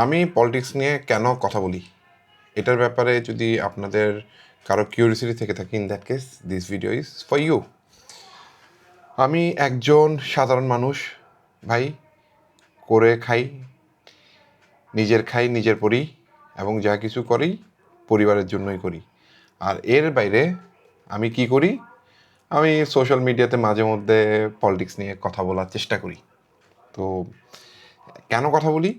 আমি পলিটিক্স নিয়ে কেন কথা বলি? এটার ব্যাপারে যদি আপনাদের কারও কিউরিয়াসিটি থেকে থাকে in that case this video is for you আমি একজন সাধারণ মানুষ, ভাই, করে খাই, নিজের খাই, নিজের পড়ি এবং যা কিছু করি, পরিবারের জন্যই করি। আর এর বাইরে আমি কি করি? আমি সোশ্যাল মিডিয়াতে মাঝে মধ্যে পলিটিক্স নিয়ে কথা বলার চেষ্টা করি। তো কেন কথা বলি?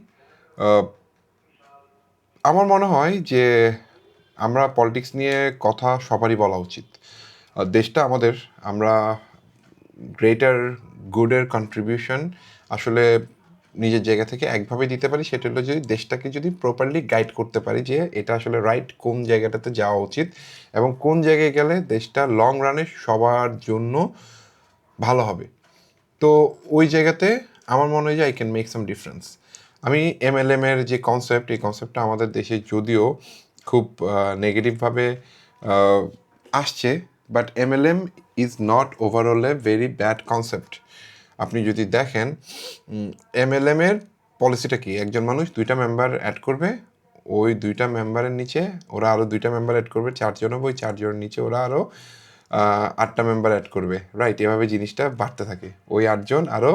আমার মনে হয় যে আমরা পলিটিক্স নিয়ে কথা সবারই বলা উচিত। দেশটা আমাদের, আমরা গ্রেটার গুডের কন্ট্রিবিউশন আসলে নিজের জায়গা থেকে একভাবে দিতে পারি, সেটা হলো যদি দেশটাকে যদি প্রপারলি গাইড করতে পারি যে এটা আসলে রাইট কোন জায়গাটাতে যাওয়া উচিত এবং কোন জায়গায় গেলে দেশটা লং রানে সবার জন্য ভালো হবে। তো ওই জায়গাতে আমার মনে হয় যে I can make some difference আমি এমএলএম এর যে কনসেপ্ট এই কনসেপ্টটা আমাদের দেশে যদিও খুব নেগেটিভভাবে আসছে but MLM is not overall a very bad concept আপনি যদি দেখেন এমএলএম এর পলিসিটা কি? একজন মানুষ দুইটা মেম্বার অ্যাড করবে, ওই দুইটা মেম্বারের নিচে ওরা আরও দুইটা মেম্বার অ্যাড করবে চারজন হবে ওই চারজনের নিচে ওরা আরও আটটা মেম্বার অ্যাড করবে। রাইট এভাবে জিনিসটা বাড়তে থাকে। ওই আটজন আরও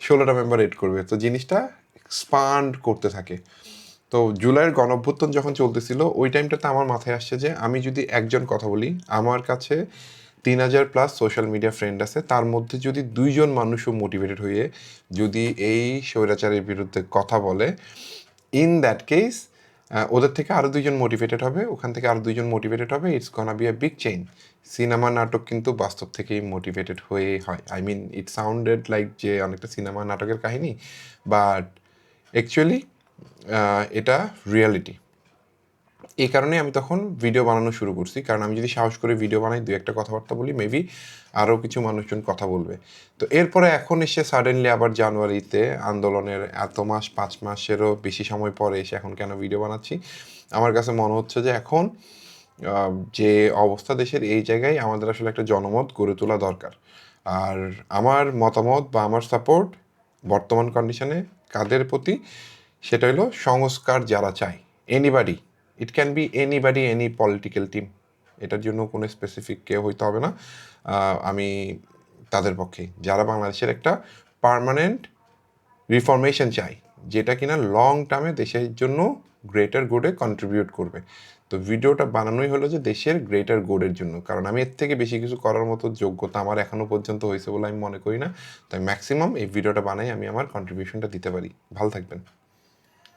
ষোলোটা মেম্বার অ্যাড করবে। তো জিনিসটা এক্সপান্ড করতে থাকে। তো জুলাইয়ের গণঅভ্যুত্থান যখন চলতেছিল, ওই টাইমটাতে আমার মাথায় আসছে যে, আমি যদি একজন কথা বলি, আমার কাছে তিন হাজার প্লাস সোশ্যাল মিডিয়া ফ্রেন্ড আছে, তার মধ্যে যদি দুইজন মানুষও মোটিভেটেড হয়ে যদি এই স্বৈরাচারের বিরুদ্ধে কথা বলে ইন দ্যাট কেস ওদের থেকে আরও দুইজন মোটিভেটেড হবে, ওখান থেকে আরও দুইজন মোটিভেটেড হবে it's gonna be a big chain cinema নাটক কিন্তু বাস্তব থেকেই মোটিভেটেড হয়ে হয়। I mean it sounded like যে, অনেকটা সিনেমা নাটকের কাহিনী বাট অ্যাকচুয়ালি এটা রিয়ালিটি এই কারণে আমি তখন ভিডিও বানানো শুরু করছি। কারণ আমি যদি সাহস করে ভিডিও বানাই দু একটা কথাবার্তা বলি মেবি আরও কিছু মানুষজন কথা বলবে। তো এরপরে এখন এসে সাডেনলি আবার জানুয়ারিতে আন্দোলনের এত মাস, পাঁচ মাসেরও বেশি সময় পরে এসে এখন কেন ভিডিও বানাচ্ছি? আমার কাছে মনে হচ্ছে যে এখন যে অবস্থা দেশের এই জায়গায় আমাদের আসলে একটা জনমত গড়ে তোলা দরকার। আর আমার মতামত বা আমার সাপোর্ট বর্তমান কন্ডিশনে কাদের প্রতি? সেটা হলো সংস্কার যারা চায়। Anybody it can be anybody any political team এটার জন্য কোনো স্পেসিফিক কেউ হইতে হবে না। আমি তাদের পক্ষে। যারা বাংলাদেশের একটা পার্মানেন্ট রিফরমেশন চাই যেটা কিনা লং টার্মে দেশের জন্য গ্রেটার গুডে কন্ট্রিবিউট করবে। তো ভিডিওটা বানানোই হলো যে দেশের গ্রেটার গোডের জন্য। কারণ আমি এর থেকে বেশি কিছু করার মতো যোগ্যতা আমার এখনও পর্যন্ত হয়েছে বলে আমি মনে করি না। তাই ম্যাক্সিমাম এই ভিডিওটা বানাই, আমি আমার কন্ট্রিবিউশনটা দিতে পারি। ভালো থাকবেন।